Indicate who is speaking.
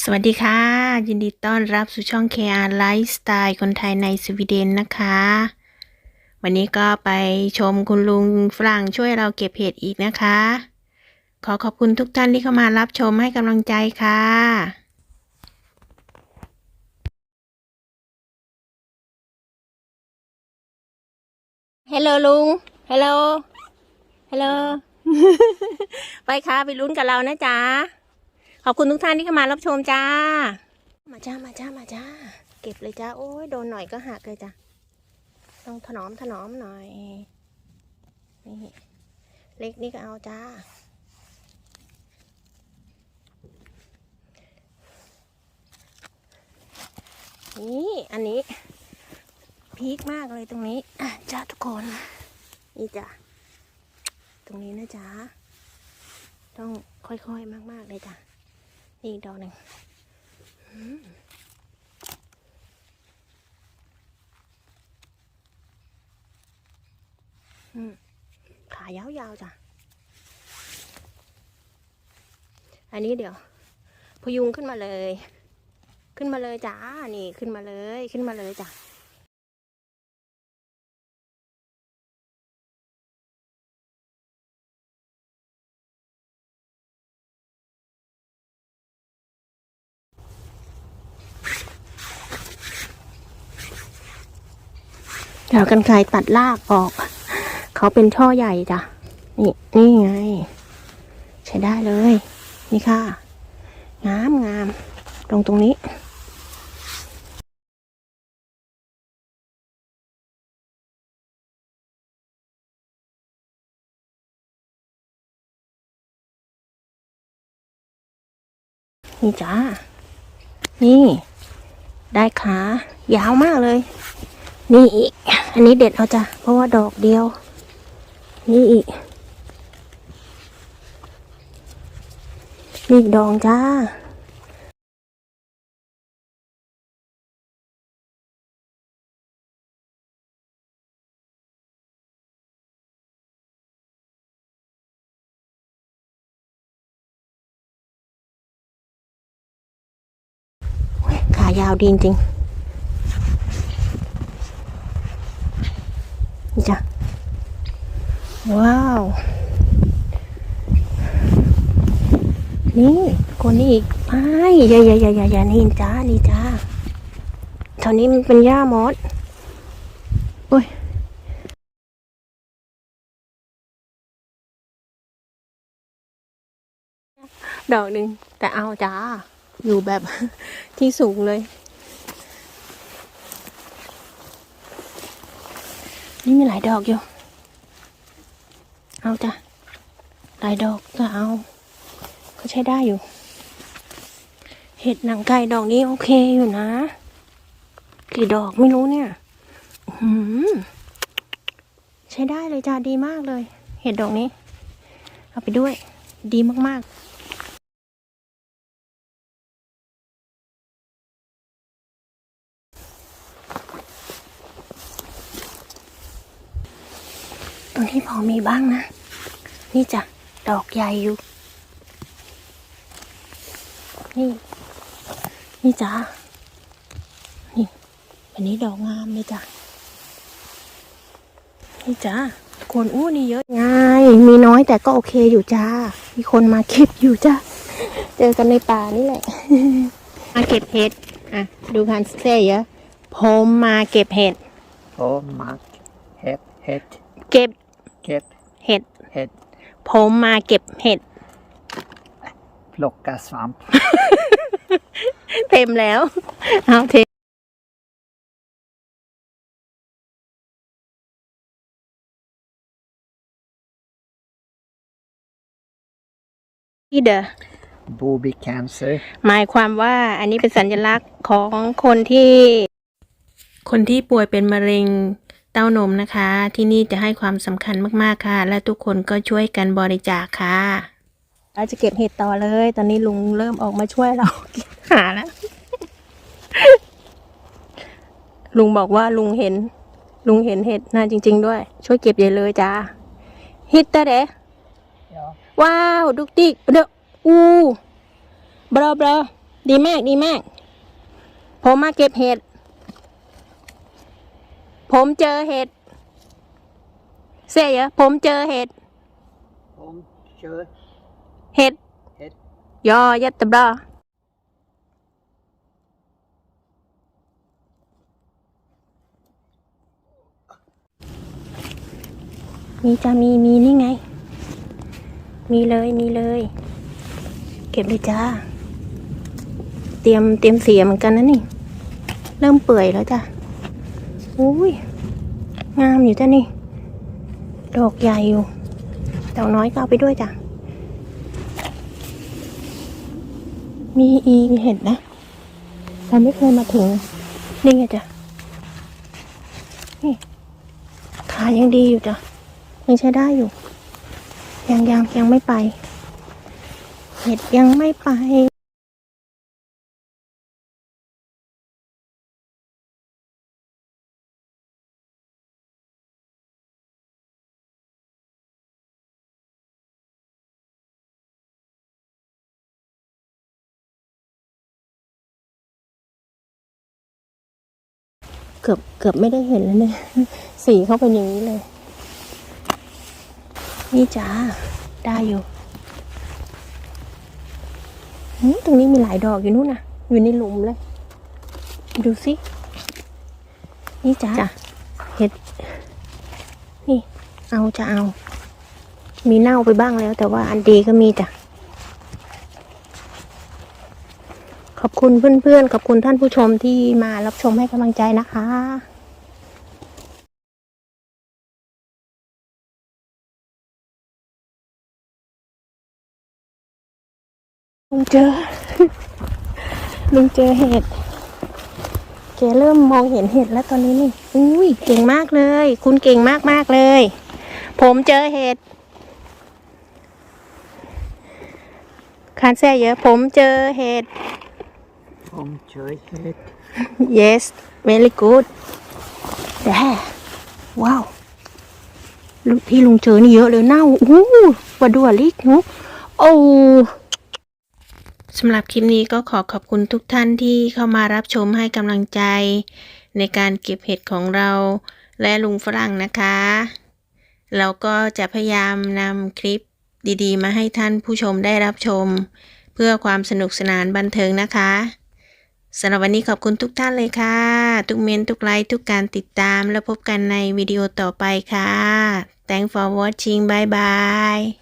Speaker 1: สวัสดีค่ะ ยินดีต้อนรับสู่ช่อง KR Lifestyle คนไทยในสวีเดนนะคะ วันนี้ก็ไปชมคุณลุงฝรั่งช่วยเราเก็บเห็ดอีกนะคะ ขอขอบคุณทุกท่านที่เข้ามารับชมให้กำลังใจค่ะฮัลโหลลุงฮัลโหลฮัลโหลไปค่ะ ไปลุ้นกับเรานะจ๊ะ ขอบคุณทุกท่านที่เข้ามารับชมจ้า มาจ้ามาจ้ามาจ้า เก็บเลยจ้า โอ้ยโดนหน่อยก็หักเลยจ้าต้องถนอมถนอมหน่อย นี่เล็กนี่ก็เอาจ้า นี่อันนี้ พีคมากเลยตรงนี้จ้าทุกคน นี่จ้ะตรงนี้นะจ๊ะต้องค่อยๆมากๆเลยจ้ะ อีกดอกหนึ่งขายาวๆจ้ะ อันนี้เดี๋ยว พยุงขึ้นมาเลย ขึ้นมาเลยจ้า นี่ขึ้นมาเลย ขึ้นมาเลยจ้ะ เดี๋ยวกันไกรตัดรากออก เขาเป็นช่อใหญ่จ้ะ นี่ นี่ไง ใช้ได้เลย นี่ค่ะ งามงามตรงตรงนี้นี่จ้า นี่ ได้ขายาวมากเลย นี่อีก อันนี้เด็ดเอาจ้ะ เพราะว่าดอกเดียว นี่อีก นี่อีกดองจ้าขายาวดีจริงๆ นี่จ้ะ ว้าว นี่คนนี้อีกไปอย่าอย่าอย่าอย่าอย่านี่จ้า นี่จ้าแถวนี้มันเป็นหญ้ามดโอ้ยดอกหนึ่งแต่เอาจ้า อยู่แบบที่สูงเลย นี่มีหลายดอกอยู่ เอาจ้ะ หลายดอกก็เอา ก็ใช้ได้อยู่ เห็ดหนังไก่ดอกนี้โอเคอยู่นะ กี่ดอกไม่รู้เนี่ย อื้อหือใช้ได้เลยจ้าดีมากเลย เห็ดดอกนี้ เอาไปด้วย ดีมากๆ ตรงนี้พอ มีบ้างนะ นี่จ้ะ ดอกใหญ่อยู่ นี่ นี่จ้ะ นี่อันนี้ดอกงามเลยจ้ะ นี่จ้ะคนอู้นี่เยอะไงมีน้อยแต่ก็โอเคอยู่จ้า มีคนมาเก็บอยู่จ้าเจอกันในป่านี่แหละ มาเก็บเห็ด อะ ดูคันเซ่เยอะผมมาเก็บเห็ด
Speaker 2: Och mark, het, het,
Speaker 1: เก็บ
Speaker 2: ket,
Speaker 1: เห็ด
Speaker 2: het,
Speaker 1: ผมมาเก็บเห็ด
Speaker 2: plocka svamp.
Speaker 1: เต็มแล้ว เอาเทที่เดอ
Speaker 2: Booby cancer.
Speaker 1: หมายความว่าอันนี้เป็นสัญลักษณ์ของคนที่ คนที่ป่วยเป็นมะเร็ง เต้านมนะคะ ที่นี่จะให้ความสำคัญมากๆค่ะ และทุกคนก็ช่วยกันบริจาคค่ะ เราจะเก็บเห็ดต่อเลย ตอนนี้ลุงเริ่มออกมาช่วยเราหาแล้ว ลุงบอกว่าลุงเห็น ลุงเห็นเห็ดนาจริง ๆ ด้วย ช่วยเก็บใหญ่เลยจ้าฮิตเตอร์เด
Speaker 2: Ja.
Speaker 1: ว้าวดุกดิกเดออูบลาบลาดีมากดีมาก ผมมาเก็บเห็ด ผมเจอเห็ดเสียเหรอผมเจอเห็ด
Speaker 2: Home shirt
Speaker 1: เห็ด
Speaker 2: head
Speaker 1: ยอยัตตบลอมีจ้ามีมีนี่ไง มีเลยมีเลย เก็บเลยจ้า เตรียมเตรียมเสียเหมือนกันนะนี่ เริ่มเปื่อยแล้วจ้ะ อุ้ยงามอยู่จ้ะนี่ดอกใหญ่อยู่เต่าน้อยก็เอาไปด้วยจ้ะ มีอีเห็ดนะเราไม่เคยมาถึง นี่ไงจ้ะ นี่ขายังดีอยู่จ้ะ ยังใช้ได้อยู่ ยังยังยังไม่ไป เห็ดยังไม่ไป เกือบเกือบไม่ได้เห็นแล้วเนี่ย สีเขาเป็นอย่างนี้เลย นี่จ้า ได้อยู่หืมตรงนี้มีหลายดอกอยู่นู่นน่ะอยู่ในหลุมเลย ดูสิ นี่จ้าเห็ด นี่ เอาจะเอา มีเน่าไปบ้างแล้ว แต่ว่าอันดีก็มีจ้ะ ขอบคุณเพื่อนๆ ขอบคุณท่านผู้ชมที่มารับชมให้กำลังใจนะคะลุงเจอ ลุงเจอเห็ดแกเริ่มมองเห็นเห็ดแล้วตอนนี้นี่ อุ้ยเก่งมากเลย คุณเก่งมากมากเลย ผมเจอเห็ดคานแซ่เยอะ ผมเจอเห็ด
Speaker 2: Home shirt head
Speaker 1: yes very good แต่ว้าวลูกที่ลุงเจอนี่เยอะเลยเน่าอู้วาดัวลิกนุโอ้สำหรับคลิปนี้ก็ขอขอบคุณทุกท่านที่เข้ามารับชมให้กำลังใจ ในการเก็บเห็ดของเรา และลุงฝรั่งนะคะ เราก็จะพยายามนำคลิปดีๆ มาให้ท่านผู้ชมได้รับชม เพื่อความสนุกสนานบันเทิงนะคะ สำหรับวันนี้ขอบคุณทุกท่านเลยค่ะ ทุกเมนต์ทุกไลค์ทุกการติดตามแล้วพบกันในวิดีโอต่อไปค่ะ Thanks for watching bye bye